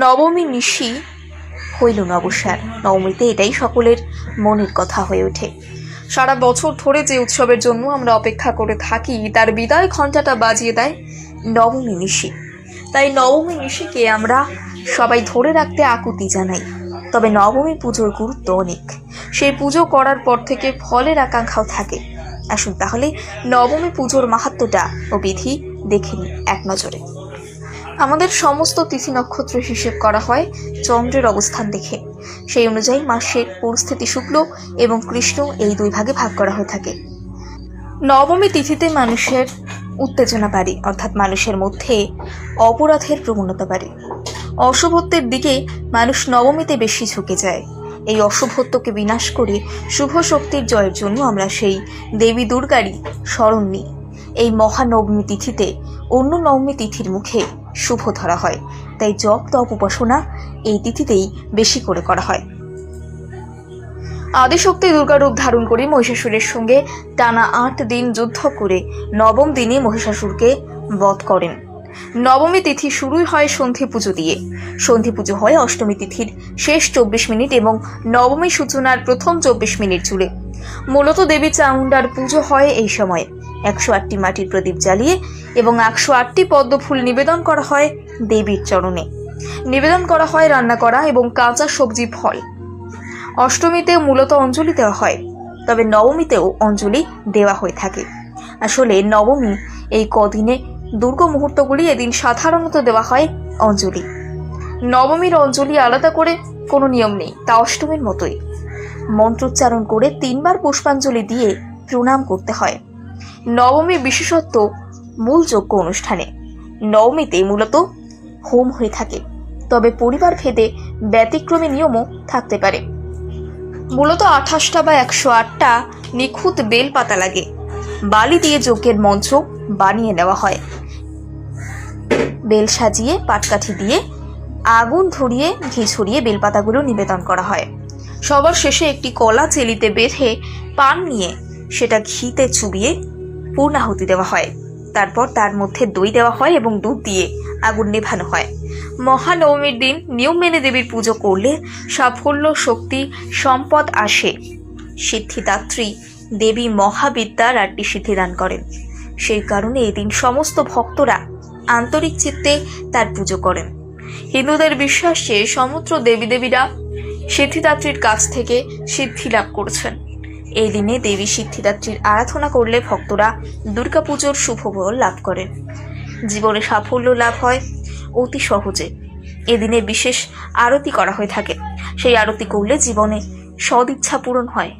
নবমী নিশি হইল নবসার। নবমীতে এটাই সকলের মনের কথা হয়ে ওঠে। সারা বছর ধরে যে উৎসবের জন্য আমরা অপেক্ষা করে থাকি, তার বিদায় ঘণ্টাটা বাজিয়ে দেয় নবমী নিশি। তাই নবমী নিশিকে আমরা সবাই ধরে রাখতে আকুতি জানাই। তবে নবমী পুজোর গুরুত্ব অনেক। সেই পুজো করার পর থেকে ফলের আকাঙ্ক্ষাও থাকে। আসুন তাহলে নবমী পুজোর মাহাত্ম্যটা ও বিধি দেখে নিই এক নজরে। আমাদের সমস্ত তিথি নক্ষত্র হিসেব করা হয় চন্দ্রের অবস্থান দেখে। সেই অনুযায়ী মাসের পরিস্থিতি শুক্ল এবং কৃষ্ণ এই দুই ভাগে ভাগ করা হয়ে থাকে। নবমী তিথিতে মানুষের উত্তেজনা বাড়ে, অর্থাৎ মানুষের মধ্যে অপরাধের প্রবণতা বাড়ে। অশুভত্বের দিকে মানুষ নবমীতে বেশি ঝুঁকে যায়। এই অশুভত্বকে বিনাশ করে শুভ শক্তির জয়ের জন্য আমরা সেই দেবী দুর্গারই স্মরণ নিই। এই মহানবমী তিথিতে অন্য নবমী তিথির মুখে শুভ ধরা হয়। তাই জপ, তপ, উপাসনা এই তিথিতেই বেশি করে করা হয়। আদিশক্তি দুর্গা রূপ ধারণ করে মহিষাসুরের সঙ্গে টানা আট দিন যুদ্ধ করে নবম দিনে মহিষাসুরকে বধ করেন। নবমী তিথি শুরুই হয় সন্ধি পুজো দিয়ে। সন্ধি পুজো হয় অষ্টমী তিথির শেষ চব্বিশ মিনিট এবং নবমী সূচনার প্রথম চব্বিশ মিনিট জুড়ে। মূলত দেবী চামুণ্ডার পুজো হয় এই সময়ে। একশো আটটি মাটির প্রদীপ জ্বালিয়ে এবং একশো আটটি পদ্ম ফুল নিবেদন করা হয় দেবীর চরণে। নিবেদন করা হয় রান্না করা এবং কাঁচা সবজি ফল। অষ্টমীতে মূলত অঞ্জলি দেওয়া হয়, তবে নবমীতেও অঞ্জলি দেওয়া হয়ে থাকে। আসলে নবমী এই কদিনে দুর্গ মুহূর্তগুলি এদিন সাধারণত দেওয়া হয় অঞ্জলি। নবমীর অঞ্জলি আলাদা করে কোনো নিয়ম নেই, তা অষ্টমীর মতোই। মন্ত্রোচ্চারণ করে তিনবার পুষ্পাঞ্জলি দিয়ে প্রণাম করতে হয়। নবমী বিশেষত্ব মূল যজ্ঞ অনুষ্ঠানে। নবমীতে মূলত হোম হয়ে থাকে, তবে পরিবার ভেদে ব্যতিক্রমী নিয়মও থাকতে পারে। মূলত আঠাশটা বা একশো আটটা নিখুঁত বেল পাতা লাগে। বালি দিয়ে যজ্ঞের মঞ্চ বানিয়ে নেওয়া হয়। বেল সাজিয়ে, পাটকাঠি দিয়ে আগুন ধরিয়ে, ঘি ছড়িয়ে বেলপাতাগুলো নিবেদন করা হয়। সবার শেষে একটি কলা চেলিতে বেঁধে পান নিয়ে সেটা ঘিতে চুবিয়ে পূর্ণাহুতি দেওয়া হয়। তারপর তার মধ্যে দই দেওয়া হয় এবং দুধ দিয়ে আগুন নেভানো হয়। মহানবমীর দিন নিয়ম মেনে দেবীর পুজো করলে সাফল্য, শক্তি, সম্পদ আসে। সিদ্ধিদাত্রী দেবী মহাবিদ্যার আটটি সিদ্ধি দান করেন। সেই কারণে এদিন সমস্ত ভক্তরা আন্তরিক চিত্তে তার পুজো করেন। হিন্দুদের বিশ্বাস সমুদ্র দেবী দেবীরা সিদ্ধিদাত্রীর কাছ থেকে সিদ্ধি লাভ করেছেন। এই দিনে দেবী সিদ্ধিদাত্রীর আরাধনা করলে ভক্তরা দুর্গাপুজোর শুভ লাভ করে। জীবনে সাফল্য লাভ হয় অতি সহজে। এদিনে বিশেষ আরতি করা হয়ে থাকে। সেই আরতি করলে জীবনে সদিচ্ছা পূরণ হয়।